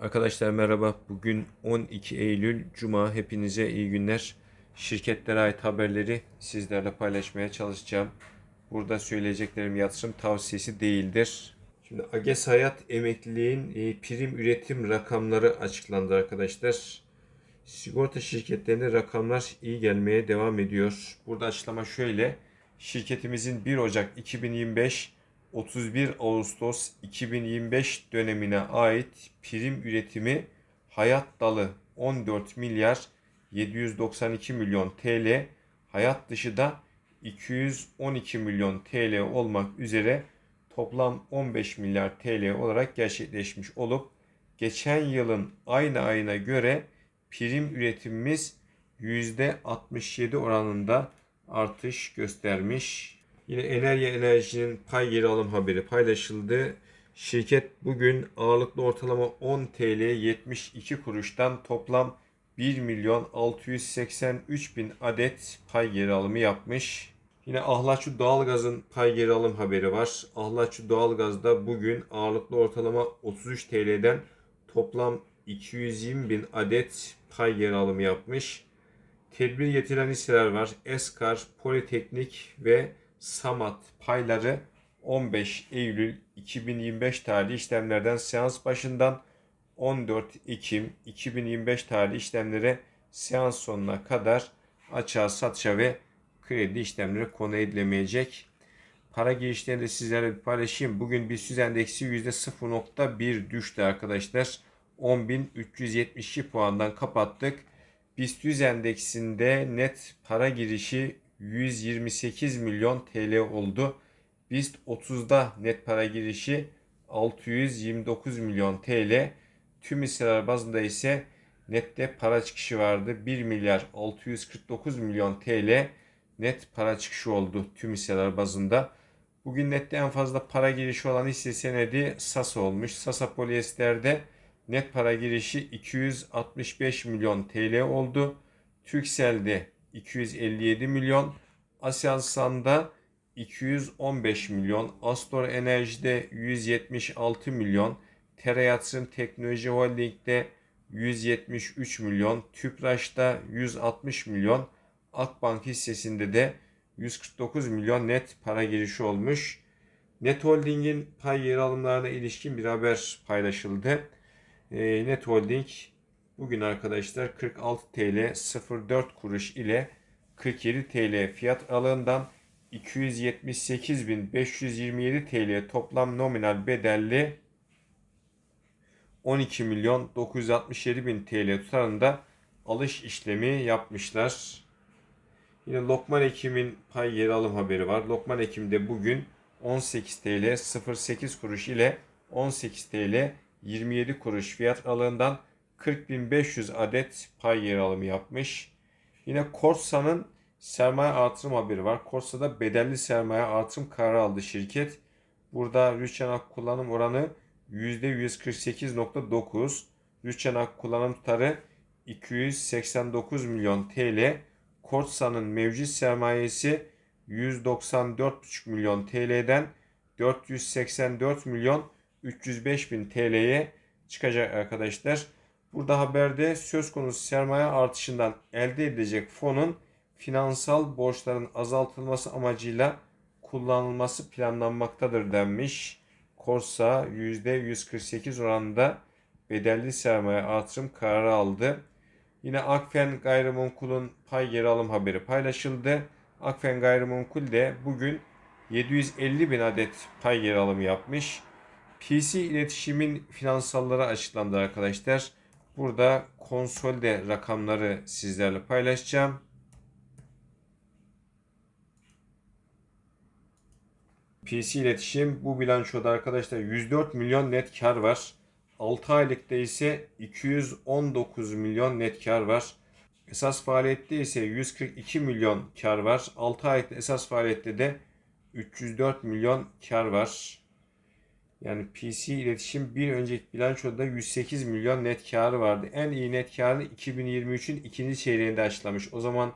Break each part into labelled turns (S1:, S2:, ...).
S1: Arkadaşlar merhaba. Bugün 12 Eylül Cuma. Hepinize iyi günler. Şirketlere ait haberleri sizlerle paylaşmaya çalışacağım. Burada söyleyeceklerim yatırım tavsiyesi değildir. Şimdi Ages Hayat emekliliğin e, prim üretim rakamları açıklandı arkadaşlar. Sigorta şirketlerine rakamlar iyi gelmeye devam ediyor. Burada açıklama şöyle. Şirketimizin 1 Ocak 2025 31 Ağustos 2025 dönemine ait prim üretimi hayat dalı 14 milyar 792 milyon TL, hayat dışı da 212 milyon TL olmak üzere toplam 15 milyar TL olarak gerçekleşmiş olup geçen yılın aynı ayına göre prim üretimimiz %67 oranında artış göstermiş. Yine Enerji Enerji'nin pay geri alım haberi paylaşıldı. Şirket bugün ağırlıklı ortalama 10 TL 72 kuruştan toplam 1 milyon 683 bin adet pay geri alımı yapmış. Yine Ahlaçu Doğalgaz'ın pay geri alım haberi var. Ahlaçu Doğalgaz'da bugün ağırlıklı ortalama 33 TL'den toplam 220 bin adet pay geri alımı yapmış. Tedbir getiren hisseler var. Eskar, Politeknik ve Samat payları 15 Eylül 2025 tarihli işlemlerden seans başından 14 Ekim 2025 tarihli işlemlere seans sonuna kadar açığa satışa ve kredi işlemleri konu edilemeyecek. Para girişlerini de sizlerle bir paylaşayım. Bugün BIST endeksi %0.1 düştü arkadaşlar. 10.372 puandan kapattık. BIST 100 endeksinde net para girişi 128 milyon TL oldu. BIST 30'da net para girişi 629 milyon TL. Tüm hisseler bazında ise nette para çıkışı vardı. 1 milyar 649 milyon TL net para çıkışı oldu tüm hisseler bazında. Bugün nette en fazla para girişi olan hisse senedi Sasa olmuş. Sasa Polyester'de net para girişi 265 milyon TL oldu. Türkcell'de 257 milyon, Aselsan'da 215 milyon, Astor Enerji'de 176 milyon, Tera Yatırım Teknoloji Holding'de 173 milyon, Tüpraş'ta 160 milyon, Akbank hissesinde de 149 milyon net para girişi olmuş. Net Holding'in pay yer alımlarına ilişkin bir haber paylaşıldı. E, Net Holding bugün arkadaşlar 46 TL 04 kuruş ile 47 TL fiyat aralığından 278.527 TL toplam nominal bedelli 12 milyon 967 bin TL tutarında alış işlemi yapmışlar. Yine Lokman Ekim'in pay yer alım haberi var. Lokman Ekim'de bugün 18 TL 08 kuruş ile 18 TL 27 kuruş fiyat aralığından 40.500 adet pay yer alımı yapmış. Yine Corsa'nın sermaye artırım haberi var. Corsa'da bedelli sermaye artırım kararı aldı şirket. Burada rüçhanak kullanım oranı %148.9. Rüçhanak kullanım tutarı 289 milyon TL. Corsa'nın mevcut sermayesi 194,5 milyon TL'den 484 milyon 305 bin TL'ye çıkacak arkadaşlar. Burada haberde söz konusu sermaye artışından elde edilecek fonun finansal borçların azaltılması amacıyla kullanılması planlanmaktadır denmiş. Korsa %148 oranında bedelli sermaye artırım kararı aldı. Yine Akfen Gayrimenkul'un pay geri alım haberi paylaşıldı. Akfen Gayrimenkul de bugün 750 bin adet pay geri alımı yapmış. PC iletişimin finansalları açıklandı arkadaşlar. Burada konsolde rakamları sizlerle paylaşacağım. PC iletişim bu bilançoda arkadaşlar 104 milyon net kar var. 6 aylıkta ise 219 milyon net kar var. Esas faaliyette ise 142 milyon kar var. 6 aylıkta esas faaliyette de 304 milyon kar var. Yani PC iletişim bir önceki bilançoda 108 milyon net karı vardı. En iyi net karını 2023'ün ikinci çeyreğinde açıklamış. O zaman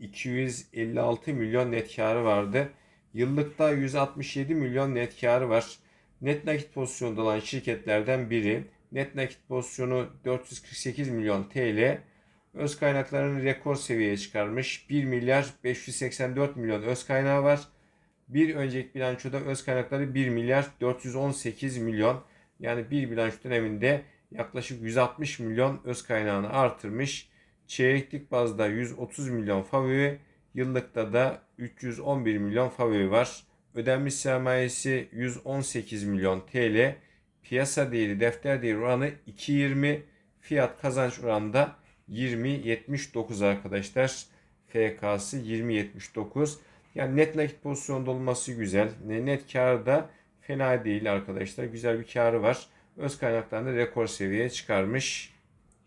S1: 256 milyon net karı vardı. Yıllıkta 167 milyon net karı var. Net nakit pozisyonda olan şirketlerden biri. Net nakit pozisyonu 448 milyon TL. Öz kaynaklarını rekor seviyeye çıkarmış. 1 milyar 584 milyon öz kaynağı var. Bir önceki bilançoda öz kaynakları 1 milyar 418 milyon. Yani bir bilanço döneminde yaklaşık 160 milyon öz kaynağını artırmış. Çeyreklik bazda 130 milyon favori, yıllıkta da 311 milyon favori var. Ödenmiş sermayesi 118 milyon TL. Piyasa değeri, defter değeri oranı 2.20. Fiyat kazanç oranı da 20.79 arkadaşlar. FK'sı 20.79. Yani net nakit pozisyonda olması güzel. Net karı da fena değil arkadaşlar. Güzel bir karı var. Öz kaynaklarını rekor seviyeye çıkarmış.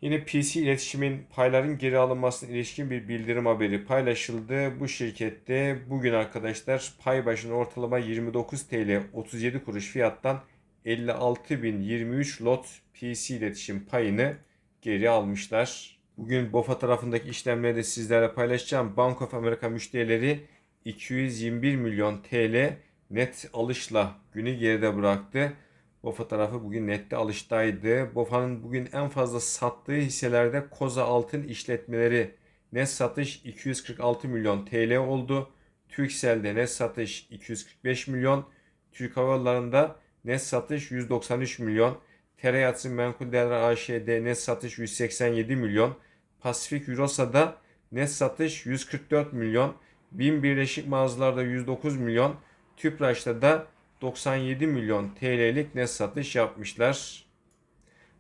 S1: Yine PC iletişimin payların geri alınmasına ilişkin bir bildirim haberi paylaşıldı. Bu şirkette bugün arkadaşlar pay başına ortalama 29 TL 37 kuruş fiyattan 56.023 lot PC iletişim payını geri almışlar. Bugün BOFA tarafındaki işlemleri de sizlerle paylaşacağım. Bank of America müşterileri 221 milyon TL net alışla günü geride bıraktı. BOFA tarafı bugün nette alıştaydı. BOFA'nın bugün en fazla sattığı hisselerde Koza Altın işletmeleri net satış 246 milyon TL oldu. Türkcell'de net satış 245 milyon. Türk Hava Yolları'nda net satış 193 milyon. Tereyatsı Menkul Değerler AŞ'de net satış 187 milyon. Pasifik Eurosa'da net satış 144 milyon. BİM Birleşik Mağazalar'da 109 milyon. Tüpraş'ta da 97 milyon TL'lik net satış yapmışlar.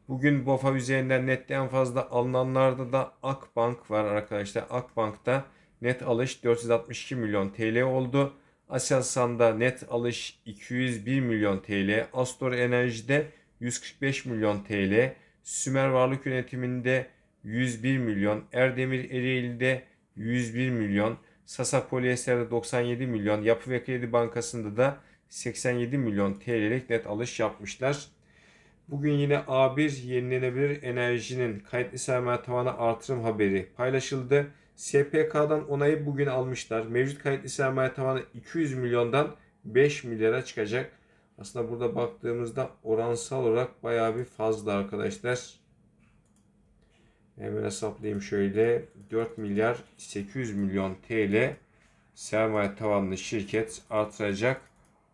S1: Bugün BOFA üzerinden nette en fazla alınanlarda da Akbank var arkadaşlar. Akbank'ta net alış 462 milyon TL oldu. Aselsan'da net alış 201 milyon TL. Astor Enerji'de 145 milyon TL. Sümer Varlık Yönetimi'nde 101 milyon. Erdemir Ereğli'de 101 milyon. Sasa Polyester'de 97 milyon. Yapı ve Kredi Bankası'nda da 87 milyon TL'lik net alış yapmışlar. Bugün yine A1 yenilenebilir enerjinin kayıtlı sermaye tavanı artırım haberi paylaşıldı. SPK'dan onayı bugün almışlar. Mevcut kayıtlı sermaye tavanı 200 milyondan 5 milyara çıkacak. Aslında burada baktığımızda oransal olarak bayağı bir fazla arkadaşlar. Hemen hesaplayayım şöyle. 4 milyar 800 milyon TL sermaye tavanlı şirket artıracak.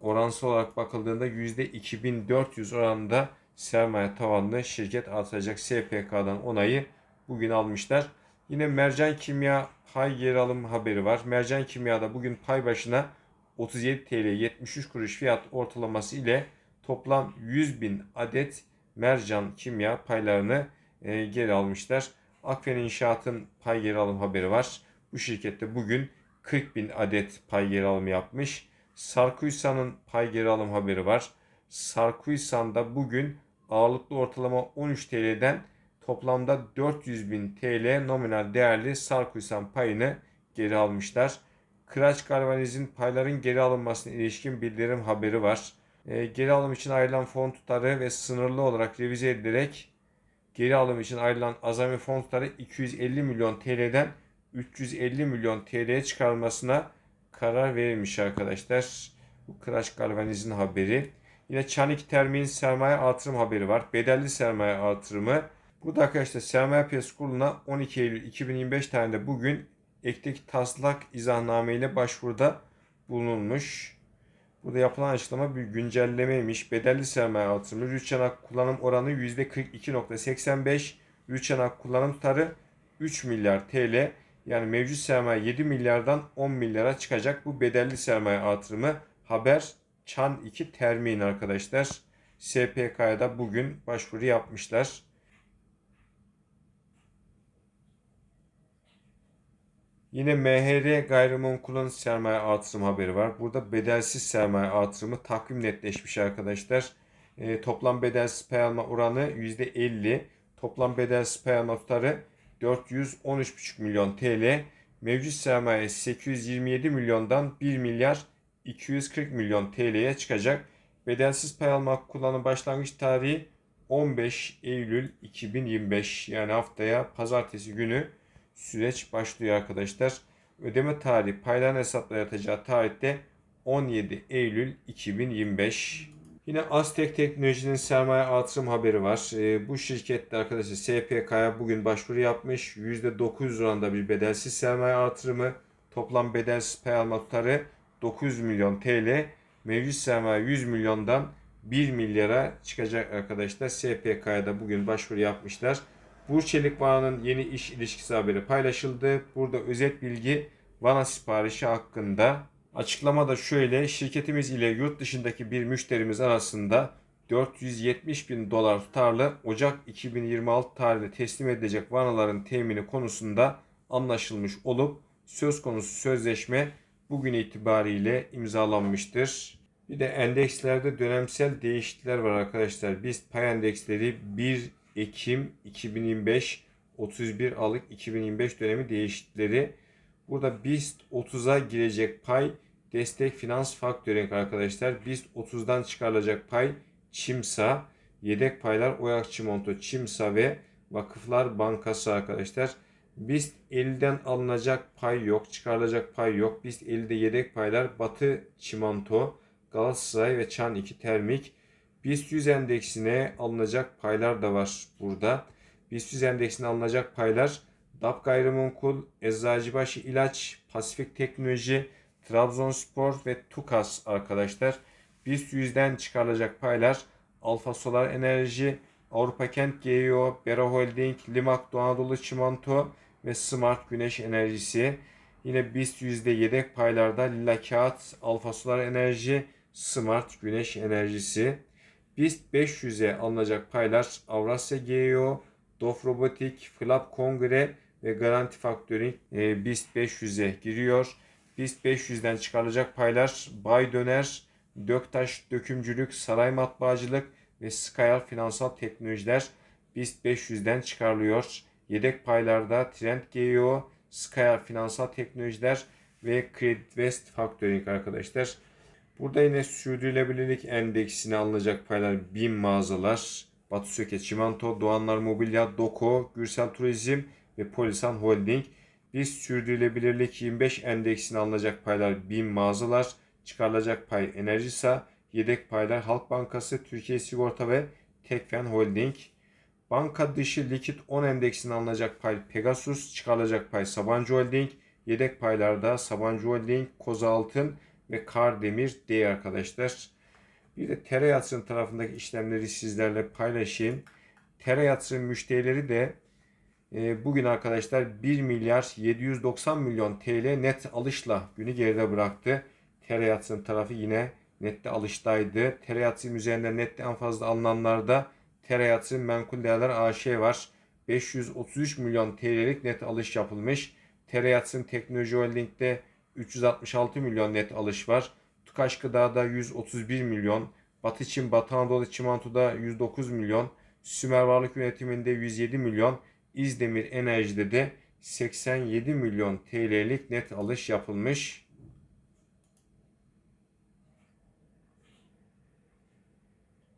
S1: Oransal olarak bakıldığında %2400 oranında sermaye tavanlı şirket artıracak SPK'dan onayı bugün almışlar. Yine Mercan Kimya pay geri alım haberi var. Mercan Kimya'da bugün pay başına 37 TL 73 kuruş fiyat ortalaması ile toplam 100 bin adet Mercan Kimya paylarını e, geri almışlar. Akfen İnşaat'ın pay geri alım haberi var. Bu şirkette bugün 40 bin adet pay geri alımı yapmış. Sarkuysan'ın pay geri alım haberi var. Sarkuysan'da bugün ağırlıklı ortalama 13 TL'den toplamda 400 bin TL nominal değerli Sarkuysan payını geri almışlar. Kıraç Galvaniz'in payların geri alınmasına ilişkin bildirim haberi var. E, geri alım için ayrılan fon tutarı ve sınırlı olarak revize edilerek geri alım için ayrılan azami fon tutarı 250 milyon TL'den 350 milyon TL'ye çıkarılmasına karar verilmiş arkadaşlar. Bu Kıraç Galvaniz'in haberi. Yine Çanik Termin sermaye artırım haberi var. Bedelli sermaye artırımı. Bu da arkadaşlar sermaye piyasası kuruluna 12 Eylül 2025 tarihinde bugün ekteki taslak izahname ile başvuruda bulunulmuş. Burada yapılan açıklama bir güncellemeymiş. Bedelli sermaye artırımı rüçhanak kullanım oranı %42.85. Rüçhanak kullanım tutarı 3 milyar TL. Yani mevcut sermaye 7 milyardan 10 milyara çıkacak bu bedelli sermaye artırımı. Haber Çan 2 termin arkadaşlar. SPK'ya da bugün başvuru yapmışlar. Yine MHR gayrimenkulün sermaye artırım haberi var. Burada bedelsiz sermaye artırımı takvim netleşmiş arkadaşlar. E, toplam bedelsiz pay alma oranı %50. Toplam bedelsiz pay alma tutarı 413,5 milyon TL. Mevcut sermaye 827 milyondan 1 milyar 240 milyon TL'ye çıkacak. Bedelsiz pay alma kullanım başlangıç tarihi 15 Eylül 2025 yani haftaya pazartesi günü süreç başlıyor arkadaşlar. Ödeme tarihi payların hesaplara yatacağı tarihte 17 Eylül 2025. Yine Aztek Teknoloji'nin sermaye artırım haberi var. Ee, bu şirkette arkadaşlar SPK'ya bugün başvuru yapmış. %900 oranında bir bedelsiz sermaye artırımı. Toplam bedelsiz pay alma tutarı 900 milyon TL. Mevcut sermaye 100 milyondan 1 milyara çıkacak arkadaşlar. SPK'ya da bugün başvuru yapmışlar. Burçelik Vana'nın yeni iş ilişkisi haberi paylaşıldı. Burada özet bilgi Vana siparişi hakkında. Açıklama da şöyle. Şirketimiz ile yurt dışındaki bir müşterimiz arasında 470 bin dolar tutarlı Ocak 2026 tarihinde teslim edilecek vanaların temini konusunda anlaşılmış olup söz konusu sözleşme bugün itibariyle imzalanmıştır. Bir de endekslerde dönemsel değişiklikler var arkadaşlar. Biz pay endeksleri 1 Ekim 2025 31 Aralık 2025 dönemi değişiklikleri. Burada BIST 30'a girecek pay destek finans faktörink arkadaşlar. BIST 30'dan çıkarılacak pay Çimsa, yedek paylar Oyak Çimento, Çimsa ve Vakıflar Bankası arkadaşlar. BIST 50'den alınacak pay yok, çıkarılacak pay yok. BIST 50'de yedek paylar Batı Çimento, Galatasaray ve Çan 2 Termik. BIST 100 endeksine alınacak paylar da var burada. BIST 100 endeksine alınacak paylar DAP Gayrimenkul, Eczacıbaşı İlaç, Pasifik Teknoloji, Trabzonspor ve TUKAS arkadaşlar. BIST 100'den çıkarılacak paylar Alfa Solar Enerji, Avrupa Kent GEO, Bera Holding, Limak Doğu Anadolu Çimento ve Smart Güneş Enerjisi. Yine BIST yüzde yedek paylarda Lila Kağıt, Alfa Solar Enerji, Smart Güneş Enerjisi. BIST 500'e alınacak paylar Avrasya GEO, Dof Robotik, Flap Kongre ve Garanti Factoring e, BIST 500'e giriyor. BIST 500'den çıkarılacak paylar Bay Döner, Döktaş Dökümcülük, Saray Matbaacılık ve Skyal Finansal Teknolojiler BIST 500'den çıkarılıyor. Yedek paylarda Trend GEO, Skyal Finansal Teknolojiler ve Credit West Factoring arkadaşlar. Burada yine sürdürülebilirlik endeksine alınacak paylar BİM mağazalar, Batu Söke Çimento, Doğanlar Mobilya, Doko, Gürsel Turizm ve Polisan Holding. Biz sürdürülebilirlik 25 endeksine alınacak paylar BİM mağazalar, çıkarılacak pay Enerjisa, yedek paylar Halk Bankası, Türkiye Sigorta ve Tekfen Holding. Banka dışı likit 10 endeksine alınacak pay Pegasus, çıkarılacak pay Sabancı Holding, yedek paylarda Sabancı Holding, Koza Altın ve Kardemir D arkadaşlar. Bir de Tera Yatırım tarafındaki işlemleri sizlerle paylaşayım. Tera Yatırım müşterileri de e, bugün arkadaşlar 1 milyar 790 milyon TL net alışla günü geride bıraktı. Tera Yatırım tarafı yine nette alıştaydı. Tera Yatırım üzerinden nette en fazla alınanlarda Tera Yatırım Menkul Değerler AŞ var. 533 milyon TL'lik net alış yapılmış. Tera Yatırım Teknoloji Holding'de 366 milyon net alış var. Tukaş Gıda'da 131 milyon, Batı Çin, Batı Anadolu Çimento'da 109 milyon, Sümer Varlık Yönetimi'nde 107 milyon, İzdemir Enerji'de de 87 milyon TL'lik net alış yapılmış.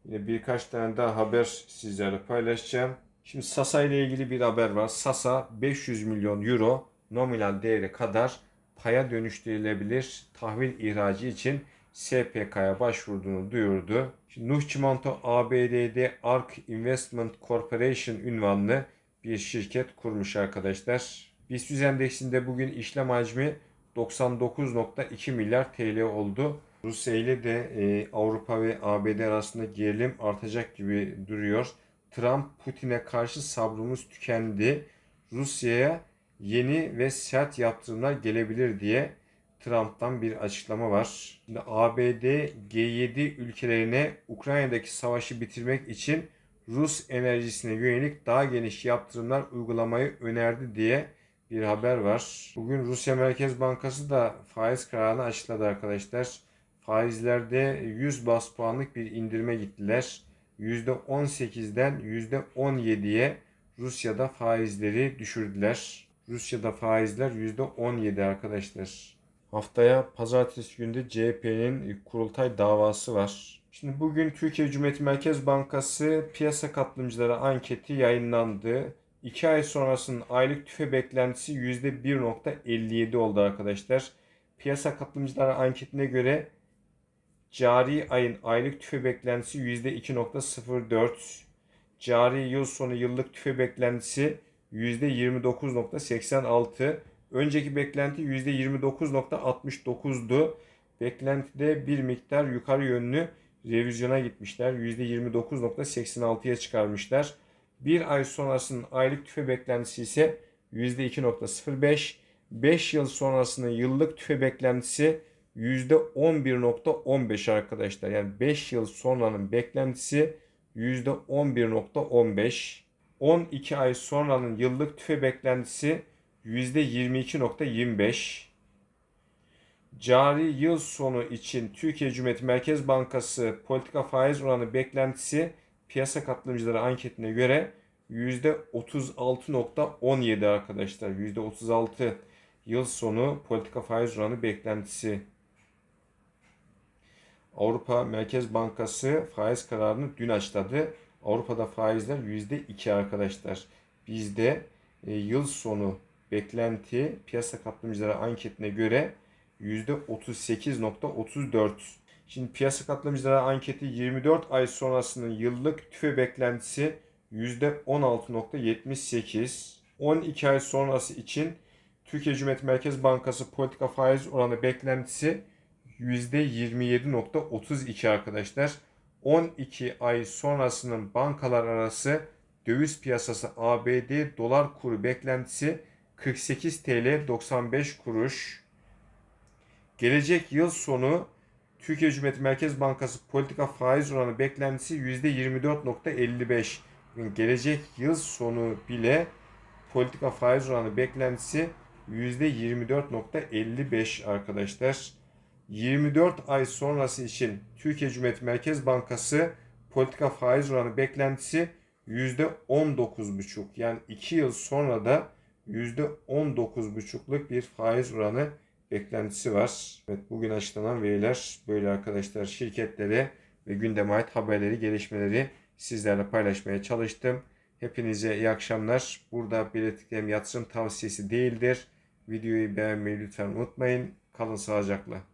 S1: Yine birkaç tane daha haber sizlerle paylaşacağım. Şimdi Sasa ile ilgili bir haber var. Sasa 500 milyon euro nominal değeri kadar paya dönüştürülebilir tahvil ihracı için SPK'ya başvurduğunu duyurdu. Şimdi Nuh Çimento ABD'de ARK Investment Corporation ünvanlı bir şirket kurmuş arkadaşlar. BIST 100 endeksinde bugün işlem hacmi 99.2 milyar TL oldu. Rusya ile de e, Avrupa ve ABD arasında gerilim artacak gibi duruyor. Trump Putin'e karşı sabrımız tükendi. Rusya'ya yeni ve sert yaptırımlar gelebilir diye Trump'tan bir açıklama var. Şimdi ABD G7 ülkelerine Ukrayna'daki savaşı bitirmek için Rus enerjisine yönelik daha geniş yaptırımlar uygulamayı önerdi diye bir haber var. Bugün Rusya Merkez Bankası da faiz kararını açıkladı arkadaşlar. Faizlerde 100 bas puanlık bir indirme gittiler. %18'den %17'ye Rusya'da faizleri düşürdüler. Rusya'da faizler %17 arkadaşlar. Haftaya pazartesi günde CHP'nin kurultay davası var. Şimdi bugün Türkiye Cumhuriyeti Merkez Bankası piyasa katılımcıları anketi yayınlandı. 2 ay sonrasının aylık tüfe beklentisi %1.57 oldu arkadaşlar. Piyasa katılımcıları anketine göre Cari ayın aylık tüfe beklentisi %2.04. Cari yıl sonu yıllık tüfe beklentisi %29.86. Önceki beklenti %29.69'du. Beklentide bir miktar yukarı yönlü revizyona gitmişler. %29.86'ya çıkarmışlar. Bir ay sonrasının aylık tüfe beklentisi ise %2.05. 5 yıl sonrasının yıllık tüfe beklentisi %11.15 arkadaşlar. Yani 5 yıl sonranın beklentisi %11.15. 12 ay sonranın yıllık tüfe beklentisi %22.25. Cari yıl sonu için Türkiye Cumhuriyeti Merkez Bankası politika faiz oranı beklentisi piyasa katılımcıları anketine göre %36.17 arkadaşlar. %36 yıl sonu politika faiz oranı beklentisi. Avrupa Merkez Bankası faiz kararını dün açıkladı. Avrupa'da faizler %2 arkadaşlar. Bizde e, yıl sonu beklenti piyasa katılımcıları anketine göre %38.34. Şimdi piyasa katılımcıları anketi 24 ay sonrasının yıllık tüfe beklentisi %16.78. 12 ay sonrası için Türkiye Cumhuriyet Merkez Bankası politika faiz oranı beklentisi %27.32 arkadaşlar. 12 ay sonrasının bankalar arası döviz piyasası ABD dolar kuru beklentisi 48 TL 95 kuruş. Gelecek yıl sonu Türkiye Cumhuriyeti Merkez Bankası politika faiz oranı beklentisi %24.55. Yani gelecek yıl sonu bile politika faiz oranı beklentisi %24.55 arkadaşlar. 24 ay sonrası için Türkiye Cumhuriyeti Merkez Bankası politika faiz oranı beklentisi %19,5. Yani 2 yıl sonra da %19,5'luk bir faiz oranı beklentisi var. Evet bugün açıklanan veriler böyle arkadaşlar. Şirketlere ve gündeme ait haberleri, gelişmeleri sizlerle paylaşmaya çalıştım. Hepinize iyi akşamlar. Burada belirttiklerim yatırım tavsiyesi değildir. Videoyu beğenmeyi lütfen unutmayın. Kalın sağlıcakla.